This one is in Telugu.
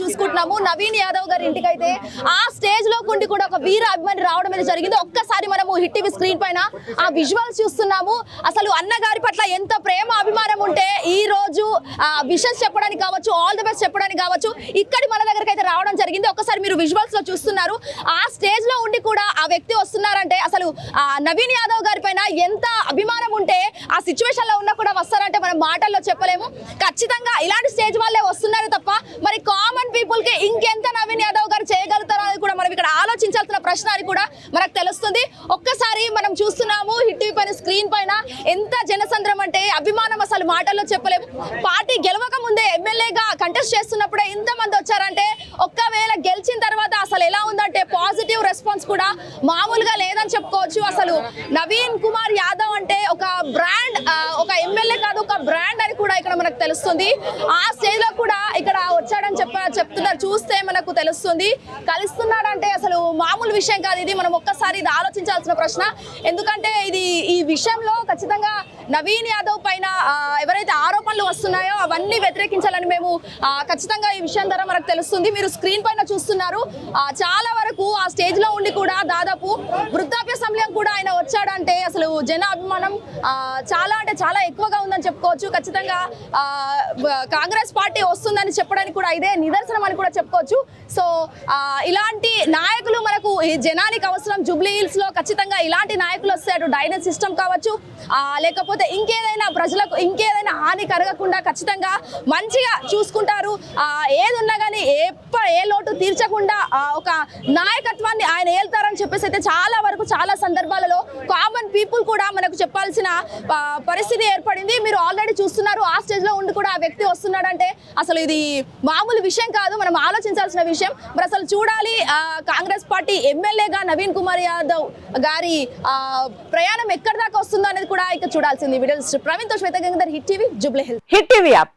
చూసుకుంటున్నాము. నవీన్ యాదవ్ గారి ఇంటికి అయితే ఆ స్టేజ్లో కుండి కూడా ఒక వీర అభిమాని రావడం అనేది జరిగింది. ఒక్కసారి మనము హిట్ టీవీ స్క్రీన్ పైన ఆ విజువల్స్ చూస్తున్నాము. అసలు అన్నగారి పట్ల ఎంత ప్రేమ అభిమానం ఉంటే ఈ రోజు ఆ చెప్పడానికి కావచ్చు ఆల్ ది బెస్ట్ చెప్పడానికి కావచ్చు ఇక్కడి మన దగ్గరికి అయితే రావడం జరిగింది. ఒక్కసారి మీరు విజువల్స్లో చూస్తున్నారు. ఆ స్టేజ్లో ఉండి కూడా ఆ వ్యక్తి వస్తున్నారంటే అసలు ఆ నవీన్ యాదవ్ గారి పైన ఎంత అభిమానం ఉంటే ఆ సిచ్యువేషన్లో ఉన్నా కూడా వస్తారంటే మనం మాటల్లో చెప్పలేము. ఖచ్చితంగా ఇలాంటి స్టేజ్ వాళ్ళే వస్తారు తప్ప మరి కామన్ పీపుల్కి ఇంకెంత నవీన్ యాదవ్ గారు చేయగలుగుతారో అనేది కూడా మనం ఇక్కడ ఆలోచించాల్సిన ప్రశ్న అని కూడా మనకు తెలుస్తుంది. ఒక్కసారి మనం చూస్తున్నాము హిట్ టీవీ పైన స్క్రీన్ పైన ఎంత జనసంద్రం అంటే అభిమానం అసలు మాటల్లో చెప్పలేము. పార్టీ గెలవక ముందే ఎమ్మెల్యేగా కంటెస్ట్ చేస్తున్నప్పుడే ఇంత మంది వచ్చారంటే ఒక్కవేళ గెలిచిన తర్వాత అసలు ఎలా ఉందంటే పాజిటివ్ రెస్పాన్స్ కూడా మామూలుగా లేదని చెప్పుకోవచ్చు. అసలు నవీన్ కుమార్ యాదవ్ అంటే ఒక బ్రాండ్ ఒక ఎమ్మెల్యే కాదు ఒక బ్రాండ్ అని కూడా ఇక్కడ మనకు తెలుస్తుంది. ఆ స్టేజ్లో కూడా ఇక్కడ వచ్చాడని చెప్ప చెప్తున్నారు. చూస్తే మనకు తెలుస్తుంది. కలుస్తున్నాడంటే అసలు మామూలు విషయం కాదు ఇది. మనం ఒక్కసారి ఇది ఆలోచించాల్సిన ప్రశ్న. ఎందుకంటే ఇది ఈ విషయంలో ఖచ్చితంగా నవీన్ యాదవ్ పైన ఎవరైతే ఆరోపణలు వస్తున్నాయో అవన్నీ వ్యతిరేకించాలని మేము ఖచ్చితంగా ఈ విషయం ద్వారా మనకు తెలుస్తుంది. మీరు స్క్రీన్ పైన చూస్తున్నారు. చాలా వరకు ఆ స్టేజ్లో ఉండి కూడా దాదాపు వృద్ధాప్య సమయం కూడా ఆయన వచ్చాడంటే అసలు జన అభిమానం చాలా అంటే చాలా ఎక్కువగా ఉందని చెప్పుకోవచ్చు. ఖచ్చితంగా కాంగ్రెస్ పార్టీ వస్తుందని చెప్పడానికి కూడా ఇదే నిదర్శనం అని కూడా చెప్పుకోవచ్చు. సో ఇలాంటి నాయకులు మనకు ఈ జనానికి అవసరం. జూబ్లీ హిల్స్లో ఖచ్చితంగా ఇలాంటి నాయకులు వస్తే అటు డైనస్ సిస్టమ్ కావచ్చు. లేకపోతే ఇంకేదైనా ప్రజలకు ఇంకేదైనా హాని కరగకుండా ఖచ్చితంగా మంచిగా చూసుకుంటారు. ఏది ఉన్నా కానీ ఎప్ప ఏ లోటు తీర్చకుండా ఆ, ఒక నాయకత్వాన్ని ఆయన ఏళ్తారు చెప్పేసి అయితే చాలా వరకు చాలా సందర్భాలలో కామన్ పీపుల్ కూడా మనకు చెప్పాల్సిన పరిస్థితి ఏర్పడింది. మీరు ఆల్రెడీ చూస్తున్నారు ఆ స్టేజ్లో ఉండి కూడా ఆ వ్యక్తి వస్తున్నాడంటే అసలు ఇది మామూలు విషయం కాదు మనం ఆలోచించాల్సిన విషయం. మరి అసలు చూడాలి కాంగ్రెస్ పార్టీ ఎమ్మెల్యేగా నవీన్ కుమార్ యాదవ్ గారి ప్రయాణం ఎక్కడి దాకా వస్తుందో అనేది కూడా ఇక చూడాల్సింది. Video ప్రవీణ్తో Shweta Gangadhar hit TV Jubilee Hills hit TV app